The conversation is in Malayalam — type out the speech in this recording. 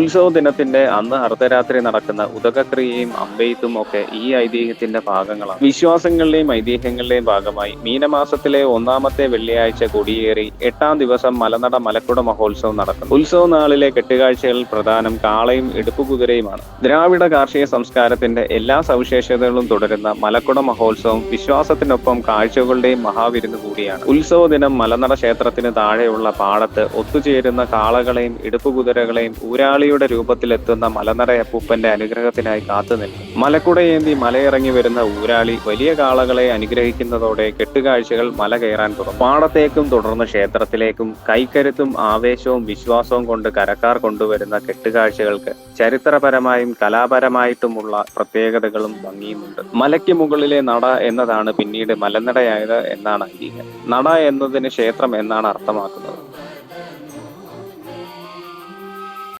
ഉത്സവ ദിനത്തിന്റെ അന്ന് അർദ്ധരാത്രി നടക്കുന്ന ഉദകക്രിയയും അമ്പെയ്ത്തും ഒക്കെ ഈ ഐതിഹ്യത്തിന്റെ ഭാഗങ്ങളാണ്. വിശ്വാസങ്ങളുടെയും ഐതിഹ്യങ്ങളുടെയും ഭാഗമായി മീനമാസത്തിലെ ഒന്നാമത്തെ വെള്ളിയാഴ്ച കൊടിയേറി എട്ടാം ദിവസം മലനട മലക്കുട മഹോത്സവം നടക്കുന്നു. ഉത്സവ നാളിലെ കെട്ടുകാഴ്ചകളിൽ പ്രധാനം കാളയും എടുപ്പുകുതിരയുമാണ് ദ്രാവിഡ കാർഷിക സംസ്കാരത്തിന്റെ എല്ലാ സവിശേഷതകളും തുടരുന്ന മലക്കുട മഹോത്സവം വിശ്വാസത്തിനൊപ്പം കാഴ്ചകളുടെയും മഹാവിരുന്ന് കൂടിയാണ്. ഉത്സവ ദിനം മലനട ക്ഷേത്രത്തിന് താഴെയുള്ള പാടത്ത് ഒത്തുചേരുന്ന കാളകളെയും ഇടുപ്പുകുതിരകളെയും ഊരാളിയുടെ രൂപത്തിലെത്തുന്ന പൂപ്പന്റെ അനുഗ്രഹത്തിനായി കാത്തു നിൽക്കും. മലക്കുടയേന്തി മലയിറങ്ങി വരുന്ന ഊരാളി വലിയ കാളകളെ അനുഗ്രഹിക്കുന്നതോടെ കെട്ടുകാഴ്ചകൾ മല കയറാൻ തുടങ്ങും. പാടത്തേക്കും തുടർന്ന് ക്ഷേത്രത്തിലേക്കും കൈക്കരുത്തും ആവേശവും വിശ്വാസവും കൊണ്ട് കരക്കാർ കൊണ്ടുവരുന്ന കെട്ടുകാഴ്ചകൾക്ക് ചരിത്രപരമായും കലാപരമായിട്ടുമുള്ള പ്രത്യേകതകളും ഭംഗിയുമുണ്ട്. മലയ്ക്ക് മുകളിലെ നട എന്നതാണ് പിന്നീട് മലനടയായത് എന്നാണ് ഐതിഹ്യം. നട എന്നതിന് ക്ഷേത്രം എന്നാണ് അർത്ഥമാക്കുന്നത്.